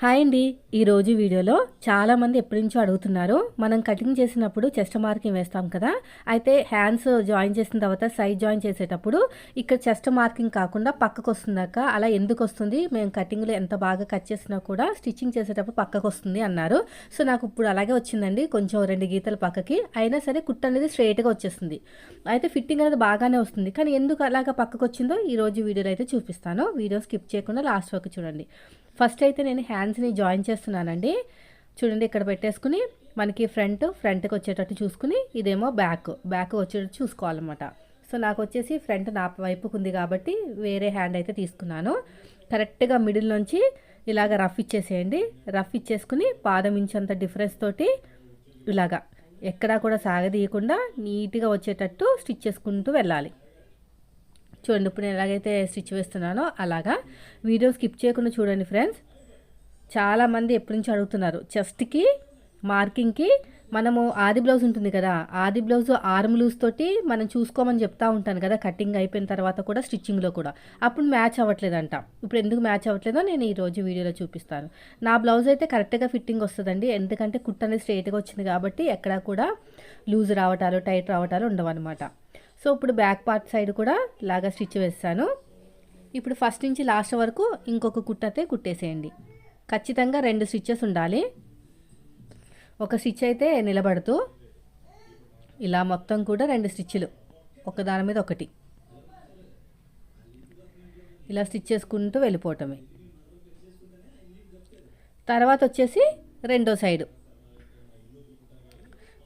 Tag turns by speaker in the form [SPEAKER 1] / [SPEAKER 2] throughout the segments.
[SPEAKER 1] Hi అండి. ఈరోజు వీడియోలో చాలామంది ఎప్పటి నుంచో అడుగుతున్నారు మనం కటింగ్ చేసినప్పుడు చెస్ట్ మార్కింగ్ వేస్తాం కదా అయితే హ్యాండ్స్ జాయిన్ చేసిన తర్వాత సైడ్ జాయిన్ చేసేటప్పుడు ఇక్కడ చెస్ట్ మార్కింగ్ కాకుండా పక్కకు వస్తుందాక అలా ఎందుకు వస్తుంది మేము కటింగ్లో ఎంత బాగా కట్ చేసినా కూడా స్టిచ్చింగ్ చేసేటప్పుడు పక్కకు వస్తుంది అన్నారు. సో నాకు ఇప్పుడు అలాగే వచ్చిందండి కొంచెం రెండు గీతలు పక్కకి అయినా సరే కుట్ట అనేది స్ట్రైట్గా వచ్చేస్తుంది. అయితే ఫిట్టింగ్ అనేది బాగానే వస్తుంది కానీ ఎందుకు అలాగా పక్కకు వచ్చిందో ఈరోజు వీడియోలో అయితే చూపిస్తాను. వీడియో స్కిప్ చేయకుండా లాస్ట్ వరకు చూడండి. ఫస్ట్ అయితే నేను హ్యాండ్స్ని జాయిన్ చేస్తున్నానండి. చూడండి ఇక్కడ పెట్టేసుకుని మనకి ఫ్రంట్ ఫ్రంట్కి వచ్చేటట్టు చూసుకుని ఇదేమో బ్యాక్ బ్యాక్ వచ్చేటట్టు చూసుకోవాలన్నమాట. సో నాకు వచ్చేసి ఫ్రంట్ నా వైపుకు ఉంది కాబట్టి వేరే హ్యాండ్ అయితే తీసుకున్నాను. కరెక్ట్గా మిడిల్ నుంచి ఇలాగ రఫ్ ఇచ్చేసేయండి. రఫ్ ఇచ్చేసుకుని పాదం ఇంచంత డిఫరెన్స్ తోటి ఇలాగా ఎక్కడా కూడా సాగదీయకుండా నీట్గా వచ్చేటట్టు స్టిచ్ చేసుకుంటూ వెళ్ళాలి. చూడండి ఇప్పుడు నేను ఎలాగైతే స్టిచ్ వేస్తున్నానో అలాగా. వీడియో స్కిప్ చేయకుండా చూడండి ఫ్రెండ్స్. చాలామంది ఎప్పటి నుంచి అడుగుతున్నారు చెస్ట్కి మార్కింగ్కి మనము ఆది బ్లౌజ్ ఉంటుంది కదా ఆది బ్లౌజ్ ఆర్మ్ లూజ్ తోటి మనం చూసుకోమని చెప్తా ఉంటాను కదా కటింగ్ అయిపోయిన తర్వాత కూడా స్టిచ్చింగ్లో కూడా. అప్పుడు మ్యాచ్ అవ్వట్లేదంట. ఇప్పుడు ఎందుకు మ్యాచ్ అవ్వట్లేదో నేను ఈరోజు వీడియోలో చూపిస్తాను. నా బ్లౌజ్ అయితే కరెక్ట్గా ఫిట్టింగ్ వస్తుందండి. ఎందుకంటే కుట్ అనేది స్ట్రైట్గా వచ్చింది కాబట్టి ఎక్కడా కూడా లూజ్ రావటాలు టైట్ రావటాలు ఉండవన్నమాట. సో ఇప్పుడు బ్యాక్ పార్ట్ సైడ్ కూడా లాగా స్టిచ్ వేస్తాను. ఇప్పుడు ఫస్ట్ నుంచి లాస్ట్ వరకు ఇంకొక కుట్టతే కుట్టేసేయండి. ఖచ్చితంగా రెండు స్టిచ్చెస్ ఉండాలి. ఒక స్టిచ్ అయితే నిలబడుతూ ఇలా మొత్తం కూడా రెండు స్టిచ్లు ఒక దాని మీద ఒకటి. ఇలా స్టిచ్ చేసుకుంటూ వెళ్ళిపోవటమే. తర్వాత వచ్చేసి రెండో సైడు.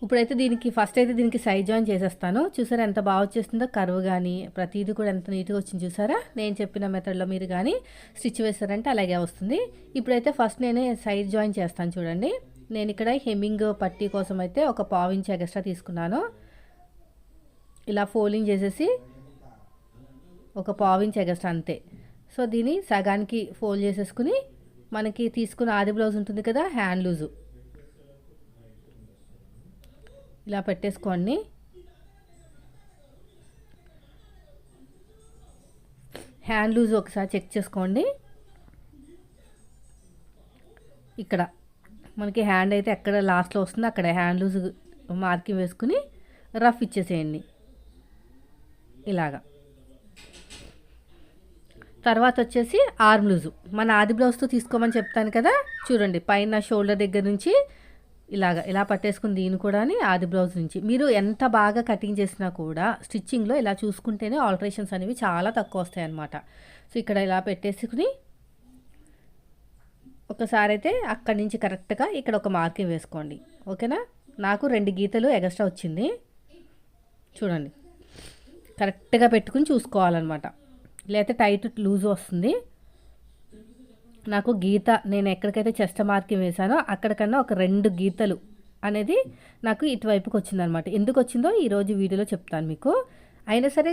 [SPEAKER 1] ఇప్పుడైతే దీనికి ఫస్ట్ అయితే దీనికి సైజ్ జాయిన్ చేసేస్తాను. చూసారా ఎంత బాగా వచ్చేస్తుందో? కర్వ్ కానీ ప్రతిదీ కూడా ఎంత నీట్గా వచ్చింది చూసారా? నేను చెప్పిన మెథడ్లో మీరు కానీ స్టిచ్ వేస్తారంటే అలాగే వస్తుంది. ఇప్పుడైతే ఫస్ట్ నేనే సైడ్ జాయిన్ చేస్తాను చూడండి. నేను ఇక్కడ హెమ్మింగ్ పట్టీ కోసం అయితే ఒక పావు ఇంచ్ ఎక్స్ట్రా తీసుకున్నాను. ఇలా ఫోల్డింగ్ చేసేసి ఒక పావు ఇంచ్ అంతే. సో దీన్ని సగానికి ఫోల్డ్ చేసేసుకుని మనకి తీసుకున్న ఆది బ్లౌజ్ ఉంటుంది కదా హ్యాండ్ లూజు ఇలా పెట్టేసుకోండి. హ్యాండ్ లూజ్ ఒకసారి చెక్ చేసుకోండి. ఇక్కడ మనకి హ్యాండ్ అయితే ఎక్కడ లాస్ట్లో వస్తుందో అక్కడ హ్యాండ్ లూజ్ మార్కింగ్ వేసుకుని రఫ్ ఇచ్చేసేయండి. ఇలాగా. తర్వాత వచ్చేసి ఆర్మ్ లూజు. మన ఆది బ్లౌజ్తో తీసుకోమని చెప్తాను కదా. చూడండి పైన షోల్డర్ దగ్గర నుంచి ఇలాగ ఇలా పట్టేసుకుని దీని కూడా ఆది బ్లౌజ్ నుంచి. మీరు ఎంత బాగా కటింగ్ చేసినా కూడా స్టిచ్చింగ్లో ఇలా చూసుకుంటేనే ఆల్టరేషన్స్ అనేవి చాలా తక్కువ వస్తాయి అన్నమాట సో ఇక్కడ ఇలా పెట్టేసుకుని ఒకసారి అయితే అక్కడి నుంచి కరెక్ట్గా ఇక్కడ ఒక మార్కింగ్ వేసుకోండి. ఓకేనా? నాకు రెండు గీతలు ఎగస్ట్రా వచ్చింది. చూడండి. కరెక్ట్గా పెట్టుకుని చూసుకోవాలన్నమాట. లేకపోతే టైట్ లూజ్ వస్తుంది. నాకు గీత నేను ఎక్కడికైతే చెస్ట్ మార్కింగ్ వేశానో అక్కడికన్నా ఒక రెండు గీతలు అనేది నాకు ఇటువైపుకి వచ్చిందనమాట. ఎందుకు వచ్చిందో ఈరోజు వీడియోలో చెప్తాను మీకు. అయినా సరే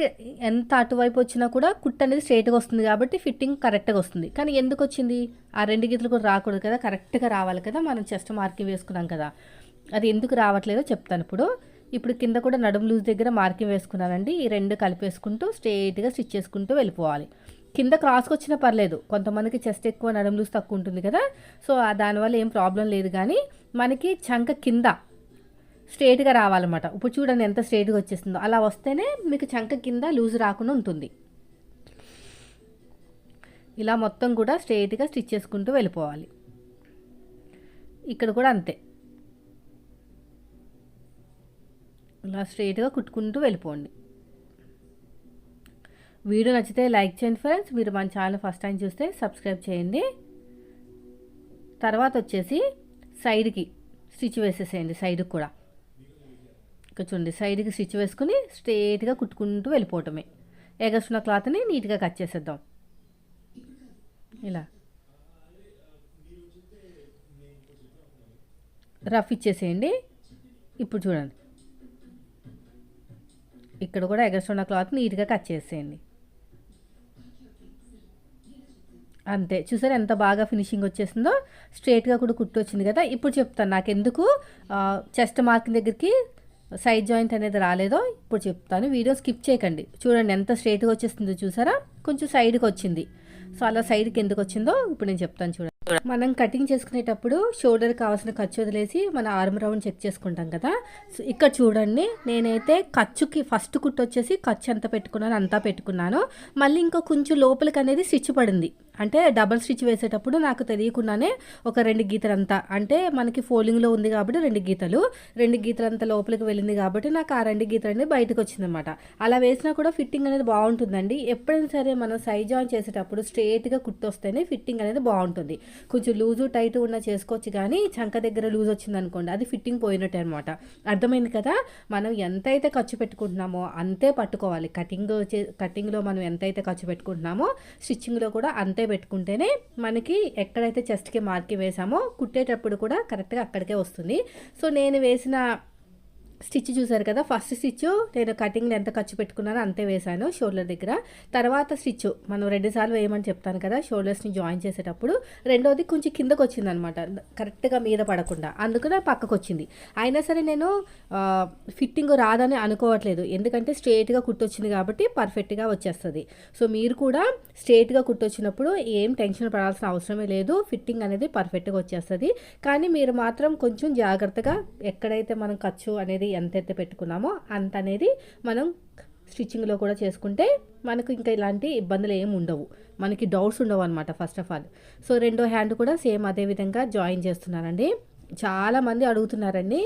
[SPEAKER 1] ఎంత అటువైపు వచ్చినా కూడా కుట్ అనేది స్ట్రైట్గా వస్తుంది కాబట్టి ఫిట్టింగ్ కరెక్ట్గా వస్తుంది. కానీ ఎందుకు వచ్చింది ఆ రెండు గీతలు కూడా రాకూడదు కదా కరెక్ట్గా రావాలి కదా మనం చెస్ట్ మార్కింగ్ వేసుకున్నాం కదా. అది ఎందుకు రావట్లేదో చెప్తాను ఇప్పుడు. ఇప్పుడు కింద కూడా నడుము లూజ్ దగ్గర మార్కింగ్ వేసుకున్నానండి. ఈ రెండు కలిపేసుకుంటూ స్ట్రైట్గా స్టిచ్ చేసుకుంటూ వెళ్ళిపోవాలి. కింద క్రాస్కి వచ్చినా పర్లేదు. కొంతమందికి చెస్ట్ ఎక్కువ నడుము లూజ్ తక్కువ ఉంటుంది కదా. సో దానివల్ల ఏం ప్రాబ్లం లేదు కానీ మనకి చంక కింద స్ట్రేట్గా రావాలన్నమాట. ఇప్పుడు చూడండి ఎంత స్ట్రేట్గా వచ్చేస్తుందో. అలా వస్తేనే మీకు చంక కింద లూజ్ రాకుండా ఉంటుంది. ఇలా మొత్తం కూడా స్ట్రేట్గా స్టిచ్ చేసుకుంటూ వెళ్ళిపోవాలి. ఇక్కడ కూడా అంతే. ఇలా స్ట్రేట్గా కుట్టుకుంటూ వెళ్ళిపోండి. వీడియో నచ్చితే లైక్ చేయండి ఫ్రెండ్స్. మీరు మన ఛానల్ ఫస్ట్ టైం చూస్తే సబ్స్క్రైబ్ చేయండి. తర్వాత వచ్చేసి సైడ్కి స్టిచ్ వేసేసేయండి సైడ్కి కూడా. ఇక్కడ చూడండి సైడ్కి స్టిచ్ వేసుకుని స్ట్రేట్గా కుట్టుకుంటూ వెళ్ళిపోవటమే. ఎగస్తున్న క్లాత్ని నీట్గా కట్ చేసేద్దాం. ఇలా. రఫ్ ఇచ్చేసేయండి. ఇప్పుడు చూడండి. ఇక్కడ కూడా ఎగస్ట్రా క్లాత్ నీట్గా కట్ చేసేయండి. అంతే. చూసారు ఎంత బాగా ఫినిషింగ్ వచ్చేసిందో? స్ట్రేట్గా కూడా కుట్టు వచ్చింది కదా? ఇప్పుడు చెప్తాను నాకు ఎందుకు చెస్ట్ మార్కింగ్ దగ్గరికి సైడ్ జాయింట్ అనేది రాలేదో ఇప్పుడు చెప్తాను. వీడియో స్కిప్ చేయకండి. చూడండి ఎంత స్ట్రేట్గా వచ్చేస్తుందో చూసారా? కొంచెం సైడ్కి వచ్చింది. సో అలా సైడ్కి ఎందుకు వచ్చిందో ఇప్పుడు నేను చెప్తాను చూడండి. మనం కటింగ్ చేసుకునేటప్పుడు షోల్డర్ కావాల్సిన ఖర్చు వదిలేసి మన ఆర్మ్ రౌండ్ చెక్ చేసుకుంటాం కదా? సో ఇక్కడ చూడండి. నేనైతే ఖర్చుకి ఫస్ట్ కుట్టు వచ్చేసి ఖర్చు ఎంత పెట్టుకున్నాను అంతా పెట్టుకున్నాను. మళ్ళీ ఇంకో కొంచెం లోపలికి అనేది స్టిచ్ పడింది. అంటే డబల్ స్టిచ్ వేసేటప్పుడు నాకు తెలియకుండానే ఒక రెండు గీతలంతా. అంటే మనకి ఫోల్డింగ్లో ఉంది కాబట్టి రెండు గీతలు. రెండు గీతలంతా లోపలికి వెళ్ళింది కాబట్టి నాకు ఆ రెండు గీతలు అనేది బయటకు వచ్చిందనమాట అలా వేసినా కూడా ఫిట్టింగ్ అనేది బాగుంటుందండి. ఎప్పుడైనా సరే మనం సైజ్ జాయిన్ చేసేటప్పుడు స్ట్రేట్గా కుట్టొస్తేనే ఫిట్టింగ్ అనేది బాగుంటుంది. కొంచెం లూజు టైట్ ఉన్న చేసుకోవచ్చు కానీ చంక దగ్గర లూజ్ వచ్చింది అనుకోండి అది ఫిట్టింగ్ పోయినట్టే అనమాట. అర్థమైంది కదా? మనం ఎంతైతే ఖర్చు పెట్టుకుంటున్నామో అంతే పట్టుకోవాలి. కటింగ్ చే కటింగ్లో మనం ఎంతైతే ఖర్చు పెట్టుకుంటున్నామో స్టిచ్చింగ్లో కూడా అంతే పెట్టుకుంటేనే మనకి ఎక్కడైతే చెస్ట్కి మార్కి వేసామో కుట్టేటప్పుడు కూడా కరెక్ట్గా అక్కడికే వస్తుంది. సో నేను వేసిన స్టిచ్ చూసారు కదా ఫస్ట్ స్టిచ్ నేను కటింగ్ ఎంత ఖర్చు పెట్టుకున్నానో అంతే వేశాను షోల్డర్ దగ్గర. తర్వాత స్టిచ్ మనం రెండుసార్లు వేయమని చెప్తాను కదా షోల్డర్స్ని జాయిన్ చేసేటప్పుడు. రెండోది కొంచెం కిందకు వచ్చింది అనమాట కరెక్ట్గా మీద పడకుండా. అందుకనే పక్కకు వచ్చింది అయినా సరే నేను ఫిట్టింగ్ రాదని అనుకోవట్లేదు. ఎందుకంటే స్ట్రేట్గా కుట్టొచ్చింది కాబట్టి పర్ఫెక్ట్గా వచ్చేస్తుంది. సో మీరు కూడా స్ట్రేట్గా కుట్టొచ్చినప్పుడు ఏం టెన్షన్ పడాల్సిన అవసరమే లేదు. ఫిట్టింగ్ అనేది పర్ఫెక్ట్గా వచ్చేస్తుంది. కానీ మీరు మాత్రం కొంచెం జాగ్రత్తగా ఎక్కడైతే మనం ఖర్చు అనేది ఎంతైతే పెట్టుకున్నామో అంత అనేది మనం స్టిచ్చింగ్లో కూడా చేసుకుంటే మనకు ఇంకా ఇలాంటి ఇబ్బందులు ఏమి ఉండవు. మనకి డౌట్స్ ఉండవు అనమాట ఫస్ట్ ఆఫ్ ఆల్. సో రెండో హ్యాండ్ కూడా సేమ్ అదే విధంగా జాయిన్ చేస్తున్నానండి. చాలామంది అడుగుతున్నారండి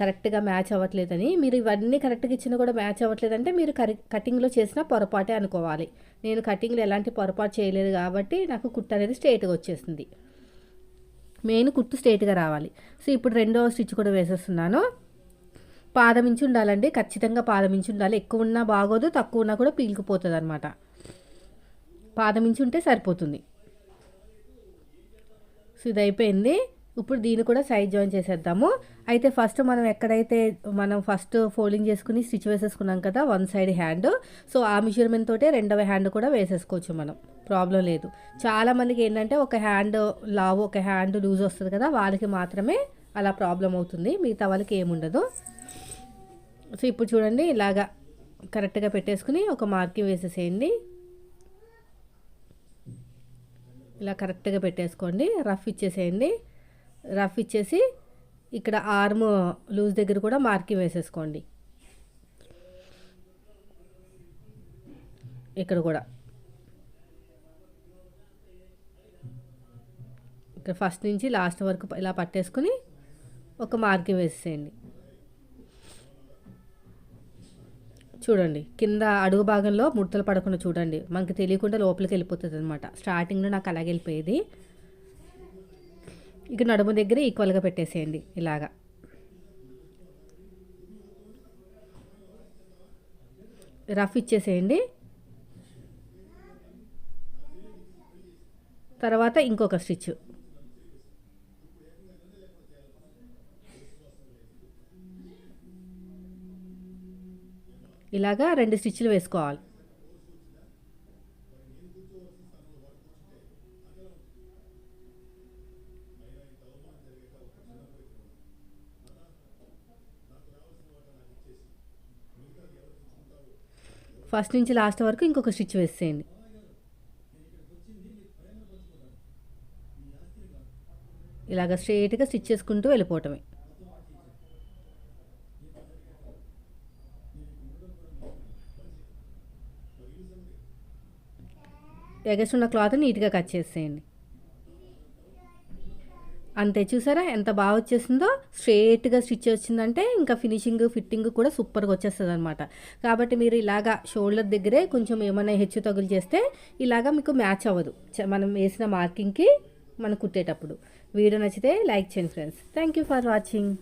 [SPEAKER 1] కరెక్ట్గా మ్యాచ్ అవ్వట్లేదని. మీరు ఇవన్నీ కరెక్ట్గా ఇచ్చినా కూడా మ్యాచ్ అవ్వట్లేదంటే మీరు కరి కటింగ్లో చేసిన పొరపాటే అనుకోవాలి. నేను కటింగ్లో ఎలాంటి పొరపాటు చేయలేదు కాబట్టి నాకు కుట్టు అనేది స్ట్రైట్గా వచ్చేసింది. మెయిన్ కుట్టు స్ట్రైట్గా రావాలి. సో ఇప్పుడు రెండో స్టిచ్ కూడా వేసేస్తున్నాను. పాదమించి ఉండాలండి. ఖచ్చితంగా పాదమించి ఉండాలి. ఎక్కువ ఉన్నా బాగోదు తక్కువ ఉన్నా కూడా పీలుకుపోతుంది అనమాట పాదమించి ఉంటే సరిపోతుంది. సో ఇది అయిపోయింది ఇప్పుడు దీన్ని కూడా సైడ్ జాయిన్ చేసేద్దాము. అయితే ఫస్ట్ మనం ఎక్కడైతే మనం ఫస్ట్ ఫోల్డింగ్ చేసుకుని స్టిచ్ వేసేసుకున్నాం కదా వన్ సైడ్ హ్యాండ్. సో ఆ మెజర్మెంట్ తోటే రెండవ హ్యాండ్ కూడా వేసేసుకోవచ్చు మనం. ప్రాబ్లం లేదు. చాలామందికి ఏంటంటే ఒక హ్యాండ్ లావు ఒక హ్యాండ్ లూజ్ వస్తుంది కదా వాళ్ళకి మాత్రమే అలా ప్రాబ్లం అవుతుంది మిగతా వాళ్ళకి ఏముండదు. సో ఇప్పుడు చూడండి ఇలాగా కరెక్ట్గా పెట్టేసుకుని ఒక మార్కింగ్ వేసేసేయండి. ఇలా కరెక్ట్గా పెట్టేసుకోండి రఫ్ ఇచ్చేసేయండి. రఫ్ ఇచ్చేసి ఇక్కడ ఆర్మ్ లూజ్ దగ్గర కూడా మార్కింగ్ వేసేసుకోండి. ఇక్కడ కూడా. ఇక్కడ ఫస్ట్ నుంచి లాస్ట్ వరకు ఇలా పట్టేసుకుని ఒక మార్కింగ్ వేసేయండి. చూడండి కింద అడుగు భాగంలో ముడతలు పడకుండా చూడండి. మనకి తెలియకుండా లోపలికి వెళ్ళిపోతుంది అనమాట స్టార్టింగ్లో నాకు అలాగే వెళ్ళిపోయేది. ఇక నడుము దగ్గర ఈక్వల్గా పెట్టేసేయండి ఇలాగా. రఫ్ ఇచ్చేసేయండి. తర్వాత ఇంకొక స్టిచ్ ఇలాగా రెండు స్టిచ్లు వేసుకోవాలి. ఫస్ట్ నుంచి లాస్ట్ వరకు ఇంకొక స్టిచ్ వేసేయండి. ఇలాగ స్ట్రేట్గా స్టిచ్ చేసుకుంటూ వెళ్ళిపోవటమే. ఎగస్ట్ ఉన్న క్లాత్ నీట్గా కట్ చేసేయండి. అంతే చూసారా? ఎంత బాగా వచ్చేసిందో? స్ట్రేట్గా స్టిచ్ వచ్చిందంటే ఇంకా ఫినిషింగ్ ఫిట్టింగ్ కూడా సూపర్గా వచ్చేస్తుంది అనమాట కాబట్టి మీరు ఇలాగా షోల్డర్ దగ్గరే కొంచెం ఏమైనా హెచ్చు తగులు చేస్తే ఇలాగా మీకు మ్యాచ్ అవ్వదు. మనం వేసిన మార్కింగ్కి మనం కుట్టేటప్పుడు. వీడియో నచ్చితే లైక్ చేయండి friends. Thank you for watching.